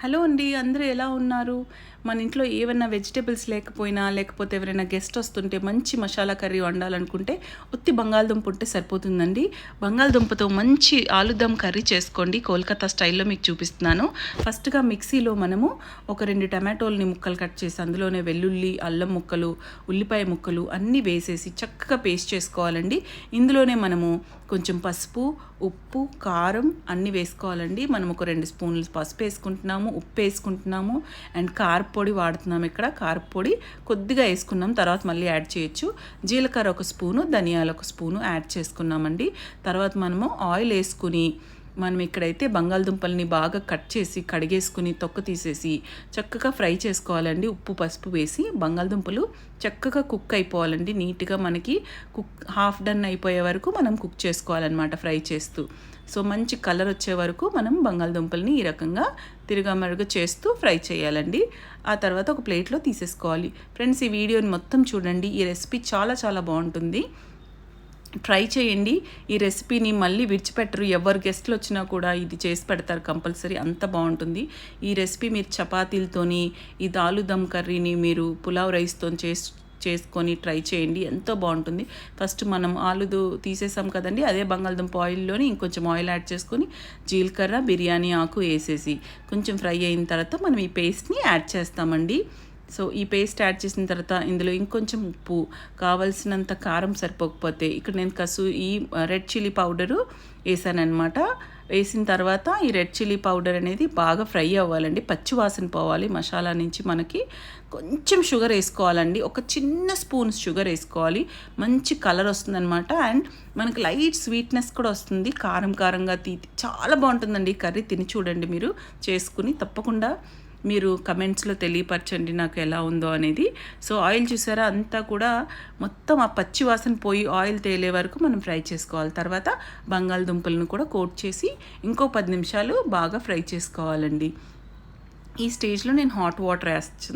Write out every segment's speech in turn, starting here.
Hello అండి అందరూ ఎలా ఉన్నారు? మన ఇంట్లో ఏమైనా వెజిటేబుల్స్ లేకపోయినా లేకపోతే ఎవరైనా గెస్ట్ వస్తుంటే మంచి మసాలా కర్రీ వండాలనుకుంటే ఉత్తి బంగాళదుంప ఉంటే సరిపోతుందండి. బంగాళదుంపతో మంచి ఆలుదమ్ కర్రీ చేసుకోండి. కోల్కతా స్టైల్లో మీకు చూపిస్తున్నాను. ఫస్ట్గా మిక్సీలో మనము ఒక రెండు టమాటోల్ని ముక్కలు కట్ చేసి అందులోనే వెల్లుల్లి అల్లం ముక్కలు ఉల్లిపాయ ముక్కలు అన్నీ వేసేసి చక్కగా పేస్ట్ చేసుకోవాలండి. ఇందులోనే మనము కొంచెం పసుపు ఉప్పు కారం అన్నీ వేసుకోవాలండి. మనం ఒక రెండు స్పూన్లు పసుపు వేసుకుంటున్నాము ఉప్పు వేసుకుంటున్నాము అండ్ కారపొడి వాడుతున్నాము ఇక్కడ. కారపొడి కొద్దిగా వేసుకున్నాం తర్వాత మళ్ళీ యాడ్ చేయొచ్చు. జీలకర్ర ఒక స్పూను ధనియాలు ఒక స్పూను యాడ్ చేసుకున్నామండి. తర్వాత మనము ఆయిల్ వేసుకుని మనం ఇక్కడైతే బంగాళదుంపల్ని బాగా కట్ చేసి కడిగేసుకుని తొక్క తీసేసి చక్కగా ఫ్రై చేసుకోవాలండి. ఉప్పు పసుపు వేసి బంగాళదుంపలు చక్కగా కుక్ అయిపోవాలండి. నీట్గా మనకి కుక్ హాఫ్ డన్ అయిపోయే వరకు మనం కుక్ చేసుకోవాలన్నమాట ఫ్రై చేస్తూ. సో మంచి కలర్ వచ్చే వరకు మనం బంగాళదుంపల్ని ఈ రకంగా తిరగమరుగు చేస్తూ ఫ్రై చేయాలండి. ఆ తర్వాత ఒక ప్లేట్లో తీసేసుకోవాలి. ఫ్రెండ్స్ ఈ వీడియోని మొత్తం చూడండి. ఈ రెసిపీ చాలా చాలా బాగుంటుంది. ట్రై చేయండి. ఈ రెసిపీని మళ్ళీ విడిచిపెట్టరు. ఎవరు గెస్ట్లు వచ్చినా కూడా ఇది చేసి పెడతారు కంపల్సరీ. అంత బాగుంటుంది. ఈ రెసిపీ మీరు చపాతీలతోని ఈ దాలు దమ్ కర్రీని మీరు పులావ్ రైస్తో చేసి చేసుకొని ట్రై చేయండి. ఎంతో బాగుంటుంది. ఫస్ట్ మనం ఆలుదు తీసేసాం కదండి. అదే బంగాళదుంప ఆయిల్లోని ఇంకొంచెం ఆయిల్ యాడ్ చేసుకొని జీలకర్ర బిర్యానీ ఆకు వేసేసి కొంచెం ఫ్రై అయిన తర్వాత మనం ఈ పేస్ట్ని యాడ్ చేస్తామండి. సో ఈ పేస్ట్ యాడ్ చేసిన తర్వాత ఇందులో ఇంకొంచెం ఉప్పు కావలసినంత కారం సరిపోకపోతే ఇక్కడ నేను కసు ఈ రెడ్ చిల్లీ పౌడరు వేసానమాట వేసిన తర్వాత ఈ రెడ్ చిల్లీ పౌడర్ అనేది బాగా ఫ్రై అవ్వాలండి. పచ్చి వాసన పోవాలి మసాలా నుంచి మనకి. కొంచెం షుగర్ వేసుకోవాలండి. ఒక చిన్న స్పూన్ షుగర్ వేసుకోవాలి. మంచి కలర్ వస్తుందన్నమాట. అండ్ మనకి లైట్ స్వీట్నెస్ కూడా వస్తుంది. కారం కారంగా తీ చాలా బాగుంటుందండి కర్రీ. తిని చూడండి మీరు. చేసుకుని తప్పకుండా మీరు కమెంట్స్లో తెలియపరచండి నాకు ఎలా ఉందో అనేది. సో ఆయిల్ చూసారా? అంతా కూడా మొత్తం ఆ పచ్చి వాసన పోయి ఆయిల్ తేలే వరకు మనం ఫ్రై చేసుకోవాలి. తర్వాత బంగాళదుంపలను కూడా కోట్ చేసి ఇంకో పది నిమిషాలు బాగా ఫ్రై చేసుకోవాలండి. ఈ స్టేజ్లో నేను హాట్ వాటర్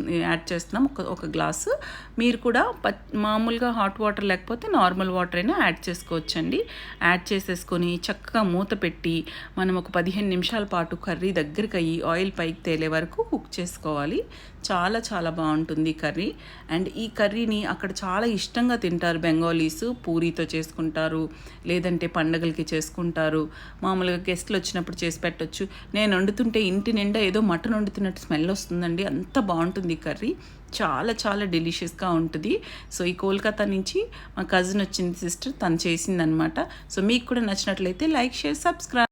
యాడ్ చేస్తున్నాం. ఒక ఒక గ్లాసు. మీరు కూడా మామూలుగా హాట్ వాటర్ లేకపోతే నార్మల్ వాటర్ అయినా యాడ్ చేసుకోవచ్చండి. యాడ్ చేసేసుకొని చక్కగా మూత పెట్టి మనం ఒక పదిహేను నిమిషాల పాటు కర్రీ దగ్గరికి అయ్యి ఆయిల్ పైకి తేలే వరకు కుక్ చేసుకోవాలి. చాలా చాలా బాగుంటుంది కర్రీ. అండ్ ఈ కర్రీని అక్కడ చాలా ఇష్టంగా తింటారు బెంగాలీస్. పూరీతో చేసుకుంటారు లేదంటే పండగలకి చేసుకుంటారు. మామూలుగా గెస్ట్లు వచ్చినప్పుడు చేసి పెట్టచ్చు. నేను వండుతుంటే ఇంటి నిండా ఏదో మటన్ వండుతున్నట్టు స్మెల్ వస్తుందండి. అంత బాగుంటుంది కర్రీ. చాలా చాలా డెలిషియస్గా ఉంటుంది. సో ఈ కోల్కతా నుంచి మా కజిన్ వచ్చింది సిస్టర్ తను చేసిందనమాట. సో మీకు కూడా నచ్చినట్లయితే లైక్ షేర్ సబ్స్క్రైబ్